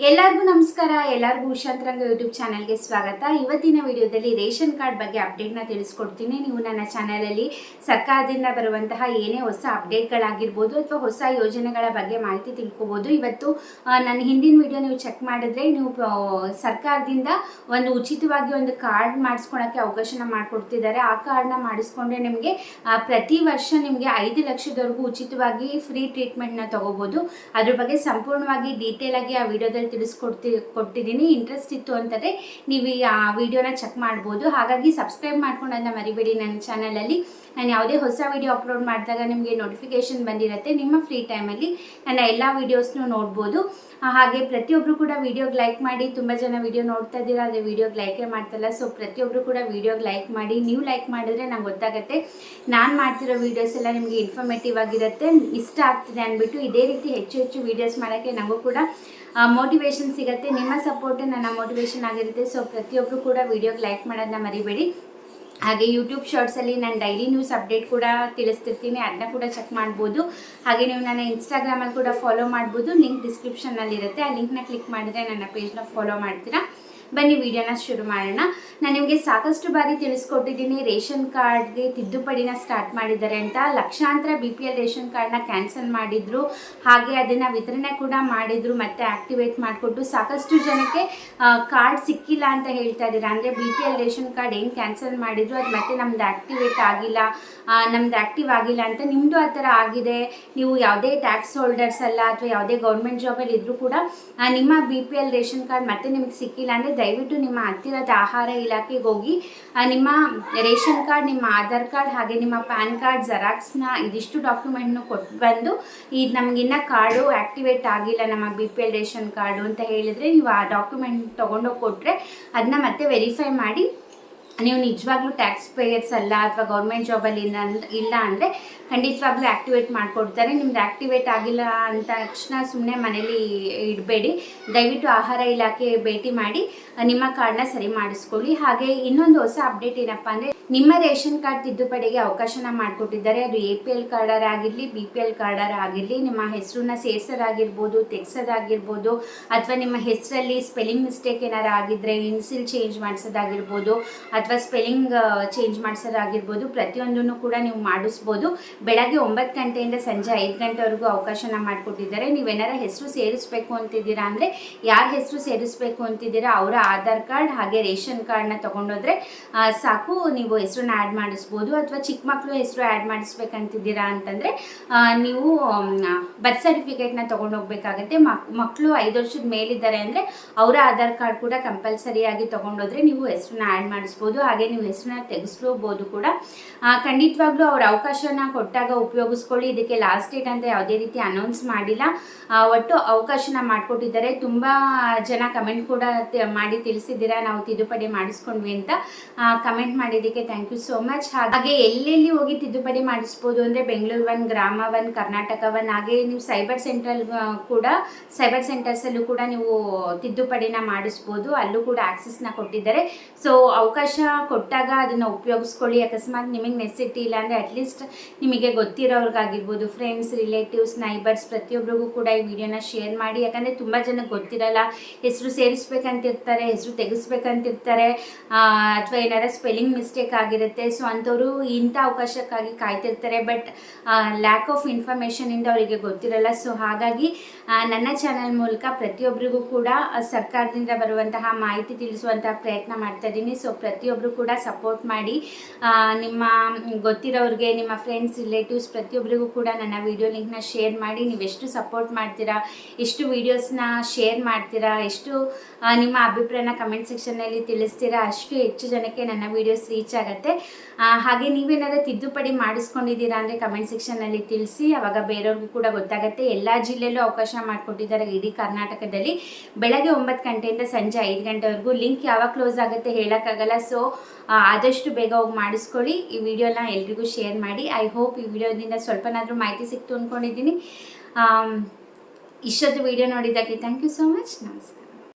ಎಲ್ಲರಿಗೂ ನಮಸ್ಕಾರ, ಎಲ್ಲರಿಗೂ ಉಷಾಂತರಂಗ ಯೂಟ್ಯೂಬ್ ಚಾನಲ್ಗೆ ಸ್ವಾಗತ. ಇವತ್ತಿನ ವಿಡಿಯೋದಲ್ಲಿ ರೇಷನ್ ಕಾರ್ಡ್ ಬಗ್ಗೆ ಅಪ್ಡೇಟ್ನ ತಿಳಿಸ್ಕೊಡ್ತೀನಿ. ನೀವು ನನ್ನ ಚಾನಲಲ್ಲಿ ಸರ್ಕಾರದಿಂದ ಬರುವಂತಹ ಏನೇ ಹೊಸ ಅಪ್ಡೇಟ್ಗಳಾಗಿರ್ಬೋದು ಅಥವಾ ಹೊಸ ಯೋಜನೆಗಳ ಬಗ್ಗೆ ಮಾಹಿತಿ ತಿಳ್ಕೊಬೋದು. ಇವತ್ತು ನನ್ನ ಹಿಂದಿನ ವಿಡಿಯೋ ನೀವು ಚೆಕ್ ಮಾಡಿದ್ರೆ ನೀವು ಸರ್ಕಾರದಿಂದ ಒಂದು ಉಚಿತವಾಗಿ ಒಂದು ಕಾರ್ಡ್ ಮಾಡಿಸ್ಕೊಳಕ್ಕೆ ಅವಕಾಶನ ಮಾಡಿಕೊಡ್ತಿದ್ದಾರೆ. ಆ ಕಾರ್ಡ್ನ ಮಾಡಿಸ್ಕೊಂಡ್ರೆ ನಿಮಗೆ ಪ್ರತಿ ವರ್ಷ ನಿಮಗೆ ಐದು ಲಕ್ಷದವರೆಗೂ ಉಚಿತವಾಗಿ ಫ್ರೀ ಟ್ರೀಟ್ಮೆಂಟ್ನ ತಗೋಬೋದು. ಅದ್ರ ಬಗ್ಗೆ ಸಂಪೂರ್ಣವಾಗಿ ಡೀಟೇಲ್ ಆಗಿ ಆ ವಿಡಿಯೋದಲ್ಲಿ ತಿಳಿಸ್ಕೊಡ್ತಿ, ಕೊಟ್ಟಿದ್ದೀನಿ. ಇಂಟ್ರೆಸ್ಟ್ ಇತ್ತು ಅಂತಂದರೆ ನೀವು ಆ ವಿಡಿಯೋನ ಚೆಕ್ ಮಾಡ್ಬೋದು. ಹಾಗಾಗಿ ಸಬ್ಸ್ಕ್ರೈಬ್ ಮಾಡ್ಕೊಂಡನ್ನ ಮರಿಬೇಡಿ ನನ್ನ ಚಾನಲಲ್ಲಿ ನಾನು ಯಾವುದೇ ಹೊಸ ವಿಡಿಯೋ ಅಪ್ಲೋಡ್ ಮಾಡಿದಾಗ ನಿಮಗೆ ನೋಟಿಫಿಕೇಶನ್ ಬಂದಿರತ್ತೆ. ನಿಮ್ಮ ಫ್ರೀ ಟೈಮಲ್ಲಿ ನನ್ನ ಎಲ್ಲ ವೀಡಿಯೋಸ್ನೂ ನೋಡ್ಬೋದು. ಹಾಗೆ ಪ್ರತಿಯೊಬ್ಬರು ಕೂಡ ವಿಡಿಯೋಗೆ ಲೈಕ್ ಮಾಡಿ, ತುಂಬ ಜನ ವಿಡಿಯೋ ನೋಡ್ತಾ ಇದ್ದೀರಾ ಆದರೆ ವಿಡಿಯೋಗೆ ಲೈಕೇ ಮಾಡ್ತಲ್ಲ. ಸೊ ಪ್ರತಿಯೊಬ್ಬರು ಕೂಡ ವಿಡಿಯೋಗೆ ಲೈಕ್ ಮಾಡಿ, ನೀವು ಲೈಕ್ ಮಾಡಿದ್ರೆ ನಂಗೆ ಗೊತ್ತಾಗುತ್ತೆ. ನಾನು ಮಾಡ್ತಿರೋ ವೀಡಿಯೋಸ್ ಎಲ್ಲ ನಿಮಗೆ ಇನ್ಫಾರ್ಮೇಟಿವ್ ಆಗಿರುತ್ತೆ, ಇಷ್ಟ ಆಗ್ತಿದೆ ಅಂದ್ಬಿಟ್ಟು ಇದೇ ರೀತಿ ಹೆಚ್ಚು ಹೆಚ್ಚು ವೀಡಿಯೋಸ್ ಮಾಡೋಕ್ಕೆ ನನಗೂ ಕೂಡ ಮೋಟಿವೇಶನ್ ಸಿಗುತ್ತೆ. ನಿಮ್ಮ ಸಪೋರ್ಟೇ ನನ್ನ ಮೋಟಿವೇಶನ್ ಆಗಿರುತ್ತೆ. ಸೊ ಪ್ರತಿಯೊಬ್ಬರು ಕೂಡ ವಿಡಿಯೋಗೆ ಲೈಕ್ ಮಾಡೋದನ್ನ ಮರಿಬೇಡಿ. ಹಾಗೆ ಯೂಟ್ಯೂಬ್ ಶಾರ್ಟ್ಸಲ್ಲಿ ನಾನು ಡೈಲಿ ನ್ಯೂಸ್ ಅಪ್ಡೇಟ್ ಕೂಡ ತಿಳಿಸ್ತಿರ್ತೀನಿ, ಅದನ್ನ ಕೂಡ ಚೆಕ್ ಮಾಡ್ಬೋದು. ಹಾಗೆ ನೀವು ನನ್ನ ಇನ್ಸ್ಟಾಗ್ರಾಮಲ್ಲಿ ಕೂಡ ಫಾಲೋ ಮಾಡ್ಬೋದು. ಲಿಂಕ್ ಡಿಸ್ಕ್ರಿಪ್ಷನಲ್ಲಿರುತ್ತೆ ಆ ಲಿಂಕ್ನ ಕ್ಲಿಕ್ ಮಾಡಿದ್ರೆ ನನ್ನ ಪೇಜ್ನ ಫಾಲೋ ಮಾಡ್ತೀರಾ? ಬನ್ನಿ, ವಿಡಿಯೋನ ಶುರು ಮಾಡೋಣ. ನಾನು ನಿಮಗೆ ಸಾಕಷ್ಟು ಬಾರಿ ತಿಳಿಸ್ಕೊಟ್ಟಿದ್ದೀನಿ, ರೇಷನ್ ಕಾರ್ಡ್ಗೆ ತಿದ್ದುಪಡಿನ ಸ್ಟಾರ್ಟ್ ಮಾಡಿದ್ದಾರೆ ಅಂತ. ಲಕ್ಷಾಂತರ ಬಿ ಪಿ ಎಲ್ ರೇಷನ್ ಕಾರ್ಡ್ನ ಕ್ಯಾನ್ಸಲ್ ಮಾಡಿದ್ರು. ಹಾಗೆ ಅದನ್ನು ವಿತರಣೆ ಕೂಡ ಮಾಡಿದ್ರು, ಮತ್ತೆ ಆಕ್ಟಿವೇಟ್ ಮಾಡಿಕೊಟ್ಟು ಸಾಕಷ್ಟು ಜನಕ್ಕೆ ಕಾರ್ಡ್ ಸಿಕ್ಕಿಲ್ಲ ಅಂತ ಹೇಳ್ತಾ ಇದ್ದೀರಾ? ಅಂದರೆ B P L ration card ಏನು ಕ್ಯಾನ್ಸಲ್ ಮಾಡಿದ್ರು, ಅದು ಮತ್ತೆ ನಮ್ದು ಆಕ್ಟಿವೇಟ್ ಆಗಿಲ್ಲ ನಮ್ದು ಆ್ಯಕ್ಟಿವ್ ಆಗಿಲ್ಲ ಅಂತ ನಿಮ್ಮದು ಆ ಥರ ಆಗಿದೆ. ನೀವು ಯಾವುದೇ ಟ್ಯಾಕ್ಸ್ ಹೋಲ್ಡರ್ಸ್ ಅಲ್ಲ, ಅಥವಾ ಯಾವುದೇ ಗೌರ್ಮೆಂಟ್ ಜಾಬಲ್ಲಿ ಇದ್ದರೂ ಕೂಡ ನಿಮ್ಮ B P L ration card ಮತ್ತೆ ನಿಮಗೆ ಸಿಕ್ಕಿಲ್ಲ ಅಂದರೆ ದಯವಿಟ್ಟು ನಿಮ್ಮ ಹತ್ತಿರದ ಆಹಾರ ಇಲಾಖೆಗೆ ಹೋಗಿ ನಿಮ್ಮ ರೇಷನ್ ಕಾರ್ಡ್, ನಿಮ್ಮ ಆಧಾರ್ ಕಾರ್ಡ್ ಹಾಗೆ ನಿಮ್ಮ ಪ್ಯಾನ್ ಕಾರ್ಡ್, ಜೆರಾಕ್ಸ್ನ ಇದಿಷ್ಟು ಡಾಕ್ಯುಮೆಂಟ್ನು ಕೊಟ್ಟು ಬಂದು ಇದು ನಮಗಿನ್ನ ಕಾರ್ಡು ಆ್ಯಕ್ಟಿವೇಟ್ ಆಗಿಲ್ಲ, ನಮ್ಮ B P L ration card ಅಂತ ಹೇಳಿದರೆ ನೀವು ಆ ಡಾಕ್ಯುಮೆಂಟ್ ತೊಗೊಂಡೋಗಿ ಕೊಟ್ಟರೆ ಅದನ್ನ ಮತ್ತೆ ವೆರಿಫೈ ಮಾಡಿ ನೀವು ನಿಜವಾಗ್ಲೂ ಟ್ಯಾಕ್ಸ್ ಪೇಯರ್ಸ್ ಅಲ್ಲ ಅಥವಾ ಗೌರ್ಮೆಂಟ್ ಜಾಬಲ್ಲಿ ಇಲ್ಲ ಅಂದರೆ ಖಂಡಿತವಾಗ್ಲೂ ಆ್ಯಕ್ಟಿವೇಟ್ ಮಾಡಿಕೊಡ್ತಾರೆ. ನಿಮ್ದು ಆ್ಯಕ್ಟಿವೇಟ್ ಆಗಿಲ್ಲ ಅಂತ ತಕ್ಷಣ ಸುಮ್ಮನೆ ಮನೇಲಿ ಇಡಬೇಡಿ. ದಯವಿಟ್ಟು ಆಹಾರ ಇಲಾಖೆ ಭೇಟಿ ಮಾಡಿ ನಿಮ್ಮ ಕಾರ್ಡ್ನ ಸರಿ ಮಾಡಿಸ್ಕೊಳ್ಳಿ. ಹಾಗೆ ಇನ್ನೊಂದು ಹೊಸ ಅಪ್ಡೇಟ್ ಏನಪ್ಪ ಅಂದರೆ ನಿಮ್ಮ ರೇಷನ್ ಕಾರ್ಡ್ ತಿದ್ದುಪಡಿಗೆ ಅವಕಾಶನ ಮಾಡಿಕೊಟ್ಟಿದ್ದಾರೆ. ಅದು ಎ ಪಿ ಎಲ್ ಕಾರ್ಡರ್ ಆಗಿರಲಿ ಬಿ ಪಿ ಎಲ್ ಕಾರ್ಡರ್ ಆಗಿರಲಿ, ನಿಮ್ಮ ಹೆಸರನ್ನ ಸೇರ್ಸೋದಾಗಿರ್ಬೋದು, ತೆಗ್ಸೋದಾಗಿರ್ಬೋದು, ಅಥವಾ ನಿಮ್ಮ ಹೆಸರಲ್ಲಿ ಸ್ಪೆಲ್ಲಿಂಗ್ ಮಿಸ್ಟೇಕ್ ಏನಾರು ಆಗಿದ್ರೆ ಇನ್ಸಿಲ್ ಚೇಂಜ್ ಮಾಡಿಸೋದಾಗಿರ್ಬೋದು, ಅಥವಾ ಸ್ಪೆಲ್ಲಿಂಗ್ ಚೇಂಜ್ ಮಾಡಿಸೋದಾಗಿರ್ಬೋದು, ಪ್ರತಿಯೊಂದನ್ನು ಕೂಡ ನೀವು ಮಾಡಿಸ್ಬೋದು. ಬೆಳಗ್ಗೆ ಒಂಬತ್ತು ಗಂಟೆಯಿಂದ ಸಂಜೆ ಐದು ಗಂಟೆವರೆಗೂ ಅವಕಾಶನ ಮಾಡಿಕೊಟ್ಟಿದ್ದಾರೆ. ನೀವೇನಾರ ಹೆಸರು ಸೇರಿಸಬೇಕು ಅಂತಿದ್ದೀರಾ ಅಂದರೆ, ಯಾರ ಹೆಸರು ಸೇರಿಸಬೇಕು ಅಂತಿದ್ದೀರಾ ಅವರ ಆಧಾರ್ ಕಾರ್ಡ್ ಹಾಗೆ ರೇಷನ್ ಕಾರ್ಡ್ನ ತೊಗೊಂಡೋದ್ರೆ ಸಾಕು, ನೀವು ಹೆಸರನ್ನ ಆ್ಯಡ್ ಮಾಡಿಸ್ಬೋದು. ಅಥವಾ ಚಿಕ್ಕ ಮಕ್ಕಳು ಹೆಸರು ಆ್ಯಡ್ ಮಾಡಿಸ್ಬೇಕಂತಿದ್ದೀರಾ ಅಂತಂದರೆ ನೀವು ಬರ್ತ್ ಸರ್ಟಿಫಿಕೇಟ್ನ ತೊಗೊಂಡೋಗ್ಬೇಕಾಗತ್ತೆ. ಮಕ್ ಮಕ್ಕಳು ಐದು ವರ್ಷದ ಮೇಲಿದ್ದಾರೆ ಅಂದರೆ, ಅವರ ಆಧಾರ್ ಕಾರ್ಡ್ ಕೂಡ ಕಂಪಲ್ಸರಿಯಾಗಿ ತೊಗೊಂಡೋದ್ರೆ ನೀವು ಹೆಸರನ್ನ ಆ್ಯಡ್ ಮಾಡಿಸ್ಬೋದು. ಹಾಗೆ ನೀವು ಹೆಸರನ್ನ ತೆಗೆಸ್ಲೂಬೋದು ಕೂಡ. ಖಂಡಿತವಾಗ್ಲೂ ಅವ್ರ ಅವಕಾಶನ ಕೊಟ್ಟಾಗ ಉಪಯೋಗಿಸ್ಕೊಳ್ಳಿ. ಇದಕ್ಕೆ ಲಾಸ್ಟ್ ಡೇಟ್ ಅಂತ ಯಾವುದೇ ರೀತಿ ಅನೌನ್ಸ್ ಮಾಡಿಲ್ಲ. ಒಟ್ಟು ಅವಕಾಶನ ಮಾಡಿಕೊಟ್ಟಿದ್ದಾರೆ. ತುಂಬ ಜನ ಕಮೆಂಟ್ ಕೂಡ ಮಾಡಿ ತಿಳಿಸಿದ್ದೀರಾ, ನಾವು ತಿದ್ದುಪಡಿ ಮಾಡಿಸ್ಕೊಂಡ್ವಿ ಅಂತ ಕಮೆಂಟ್ ಮಾಡಿದ್ದಕ್ಕೆ ಥ್ಯಾಂಕ್ ಯು ಸೋ ಮಚ್ ಹಾಗೆ ಎಲ್ಲೆಲ್ಲಿ ಹೋಗಿ ತಿದ್ದುಪಡಿ ಮಾಡಿಸ್ಬೋದು ಅಂದರೆ ಬೆಂಗಳೂರು ಒನ್ ಗ್ರಾಮ ಒನ್ ಕರ್ನಾಟಕ ಒನ್ ಹಾಗೆ ನೀವು ಸೈಬರ್ ಸೆಂಟ್ರಲ್ ಕೂಡ ಸೈಬರ್ ಸೆಂಟರ್ಸಲ್ಲೂ ಕೂಡ ನೀವು ತಿದ್ದುಪಡಿನ ಮಾಡಿಸ್ಬೋದು. ಅಲ್ಲೂ ಕೂಡ ಆಕ್ಸೆಸ್ನ ಕೊಟ್ಟಿದ್ದಾರೆ. ಸೊ ಅವಕಾಶ ಕೊಟ್ಟಾಗ ಅದನ್ನು ಉಪಯೋಗಿಸ್ಕೊಳ್ಳಿ. ಅಕಸ್ಮಾತ್ ನಿಮಗೆ ನೆಸಿಟಿ ಇಲ್ಲ ಅಂದರೆ ಅಟ್ಲೀಸ್ಟ್ ನಿಮಗೆ ಗೊತ್ತಿರೋರ್ಗಾಗಿರ್ಬೋದು ಫ್ರೆಂಡ್ಸ್ ರಿಲೇಟಿವ್ಸ್ ನೈಬರ್ಸ್ ಪ್ರತಿಯೊಬ್ಬರಿಗೂ ಕೂಡ ಈ ವಿಡಿಯೋನ ಶೇರ್ ಮಾಡಿ. ಯಾಕಂದರೆ ತುಂಬ ಜನಕ್ಕೆ ಗೊತ್ತಿರಲ್ಲ, ಹೆಸರು ಸೇರಿಸ್ಬೇಕಂತಿರ್ತಾರೆ, ಹೆಸರು ತೆಗೆಸ್ಬೇಕಂತಿರ್ತಾರೆ ಅಥವಾ ಏನಾರ ಸ್ಪೆಲ್ಲಿಂಗ್ ಮಿಸ್ಟೇಕ್ ಆಗಿರುತ್ತೆ. ಸೊ ಅಂಥವರು ಇಂಥ ಅವಕಾಶಕ್ಕಾಗಿ ಕಾಯ್ತಿರ್ತಾರೆ. ಬಟ್ ಲ್ಯಾಕ್ ಆಫ್ ಇನ್ಫಾರ್ಮೇಷನಿಂದ ಅವರಿಗೆ ಗೊತ್ತಿರಲ್ಲ. ಸೊ ಹಾಗಾಗಿ ನನ್ನ ಚಾನಲ್ ಮೂಲಕ ಪ್ರತಿಯೊಬ್ಬರಿಗೂ ಕೂಡ ಸರ್ಕಾರದಿಂದ ಬರುವಂತಹ ಮಾಹಿತಿ ತಿಳಿಸುವಂತಹ ಪ್ರಯತ್ನ ಮಾಡ್ತಾ ಇದ್ದೀನಿ. ಸೊ ಪ್ರತಿಯೊಬ್ಬರು ಕೂಡ ಸಪೋರ್ಟ್ ಮಾಡಿ ನಿಮ್ಮ ಗೊತ್ತಿರೋರಿಗೆ, ನಿಮ್ಮ ಫ್ರೆಂಡ್ಸ್ ರಿಲೇಟಿವ್ಸ್ ಪ್ರತಿಯೊಬ್ಬರಿಗೂ ಕೂಡ ನನ್ನ ವಿಡಿಯೋ ಲಿಂಕ್ನ ಶೇರ್ ಮಾಡಿ. ನೀವು ಎಷ್ಟು ಸಪೋರ್ಟ್ ಮಾಡ್ತೀರಾ, ಎಷ್ಟು ವೀಡಿಯೋಸ್ನ ಶೇರ್ ಮಾಡ್ತೀರಾ, ಎಷ್ಟು ನಿಮ್ಮ ಅಭಿಪ್ರಾಯನ ಕಮೆಂಟ್ ಸೆಕ್ಷನ್ನಲ್ಲಿ ತಿಳಿಸ್ತೀರಾ, ಅಷ್ಟು ಹೆಚ್ಚು ಜನಕ್ಕೆ ನನ್ನ ವೀಡಿಯೋಸ್ ರೀಚ್ ಆಗುತ್ತೆ. ಹಾಗೆ ನೀವೇನಾದರೂ ತಿದ್ದುಪಡಿ ಮಾಡಿಸ್ಕೊಂಡಿದ್ದೀರಾ ಅಂದರೆ ಕಮೆಂಟ್ ಸೆಕ್ಷನ್ನಲ್ಲಿ ತಿಳಿಸಿ. ಅವಾಗ ಬೇರೆಯವ್ರಿಗೂ ಕೂಡ ಗೊತ್ತಾಗುತ್ತೆ. ಎಲ್ಲ ಜಿಲ್ಲೆಯಲ್ಲೂ ಅವಕಾಶ ಮಾಡಿಕೊಟ್ಟಿದ್ದಾರೆ ಇಡೀ ಕರ್ನಾಟಕದಲ್ಲಿ. ಬೆಳಗ್ಗೆ ಒಂಬತ್ತು ಗಂಟೆಯಿಂದ ಸಂಜೆ ಐದು ಗಂಟೆವರೆಗೂ. ಲಿಂಕ್ ಯಾವಾಗ ಕ್ಲೋಸ್ ಆಗುತ್ತೆ ಹೇಳೋಕ್ಕಾಗಲ್ಲ. ಸೊ ಆದಷ್ಟು ಬೇಗ ಹೋಗಿ ಮಾಡಿಸ್ಕೊಳ್ಳಿ. ಈ ವಿಡಿಯೋನ ಎಲ್ರಿಗೂ ಶೇರ್ ಮಾಡಿ. ಐ ಹೋಪ್ ಈ ವಿಡಿಯೋದಿಂದ ಸ್ವಲ್ಪನಾದರೂ ಮಾಹಿತಿ ಸಿಕ್ತು ಅಂದ್ಕೊಂಡಿದ್ದೀನಿ ಇಷ್ಟೊತ್ತು ವಿಡಿಯೋ ನೋಡಿದ್ದಕ್ಕೆ ಥ್ಯಾಂಕ್ ಯು ಸೋ ಮಚ್ ನಮಸ್ಕಾರ.